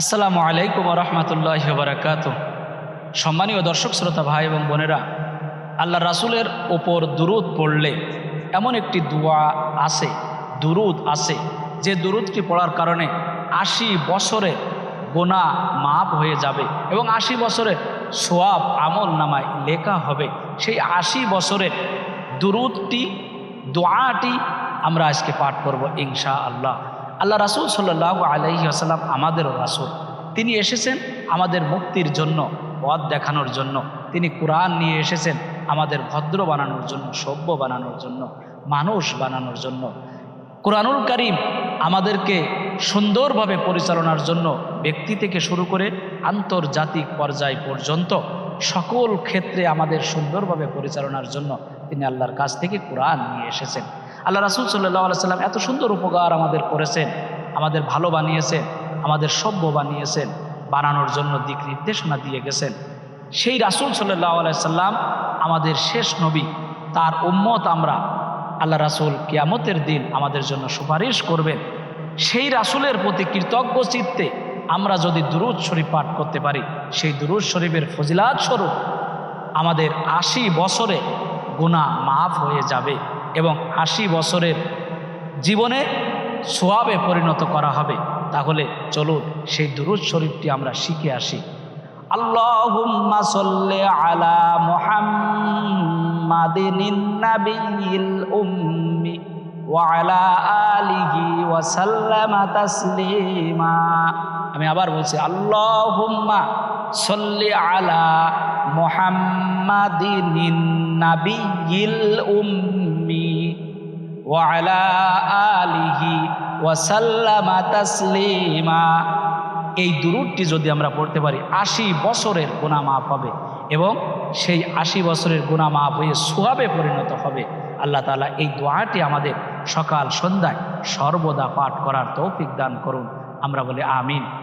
আসসালামু আলাইকুম রহমতুল্লাহ বারাকাত সম্মানীয় দর্শক, শ্রোতা, ভাই এবং বোনেরা, আল্লাহ রাসুলের ওপর দুরুদ পড়লে এমন একটি দোয়া আছে, দুরুদ আছে, যে দুরুদটি পড়ার কারণে আশি বছরে গোনা মাপ হয়ে যাবে এবং আশি বছরে সোয়াব আমল নামায় লেখা হবে। সেই আশি বছরের দুরুদটি, দোয়াটি আমরা আজকে পাঠ করব ইনশা আল্লাহ আল্লাহ রাসুল সাল্লাহ আলহি আসাল্লাম আমাদেরও রাসুল। তিনি এসেছেন আমাদের মুক্তির জন্য, পথ দেখানোর জন্য। তিনি কোরআন নিয়ে এসেছেন আমাদের ভদ্র বানানোর জন্য, সভ্য বানানোর জন্য, মানুষ বানানোর জন্য। কোরআনুল করিম আমাদেরকে সুন্দরভাবে পরিচালনার জন্য ব্যক্তি থেকে শুরু করে আন্তর্জাতিক পর্যায় পর্যন্ত সকল ক্ষেত্রে আমাদের সুন্দরভাবে পরিচালনার জন্য তিনি আল্লাহর কাছ থেকে কোরআন নিয়ে এসেছেন। আল্লাহ রাসুল সাল্লাহ সাল্লাম এত সুন্দর উপকার আমাদের করেছেন, আমাদের ভালো বানিয়েছেন, আমাদের সভ্য বানিয়েছেন, বানানোর জন্য দিক নির্দেশনা দিয়ে গেছেন। সেই রাসুল সাল্লাহ সাল্লাম আমাদের শেষ নবী, তার উম্মত আমরা আল্লাহ রাসুল কিয়ামতের দিন আমাদের জন্য সুপারিশ করবেন। সেই রাসুলের প্রতি কৃতজ্ঞ চিত্তে আমরা যদি দুরুদ শরীফ পাঠ করতে পারি, সেই দুরুদ শরীফের ফজিলাত স্বরূপ আমাদের আশি বছরে গুণা মাফ হয়ে যাবে। এবং আশি বছরের জীবনে সোয়াবে পরিণত করা হবে। তাহলে চলুন সেই দুরুদ শরীফটি আমরা শিখে আসি। সাল্লি আলা উম্মি ওয়া আলা আমি আবার বলছি, আল্লাহুম্মা সাল্লি আলা মুহাম্মাদিন নাবিয়িল উম্মি ওয়া আলা আলিহি ওয়া সাল্লামা তাসলিমা। এই দুরুদটি যদি আমরা পড়তে পারি, আশি বছরের গুণা মাপ হবে এবং সেই আশি বছরের গুণা মাপ হয়ে সোয়াবে পরিণত হবে। আল্লাহ তালা এই দোয়াটি আমাদের সকাল সন্ধ্যায় সর্বদা পাঠ করার তৌফিক দান করুন। আমরা বলি আমিন।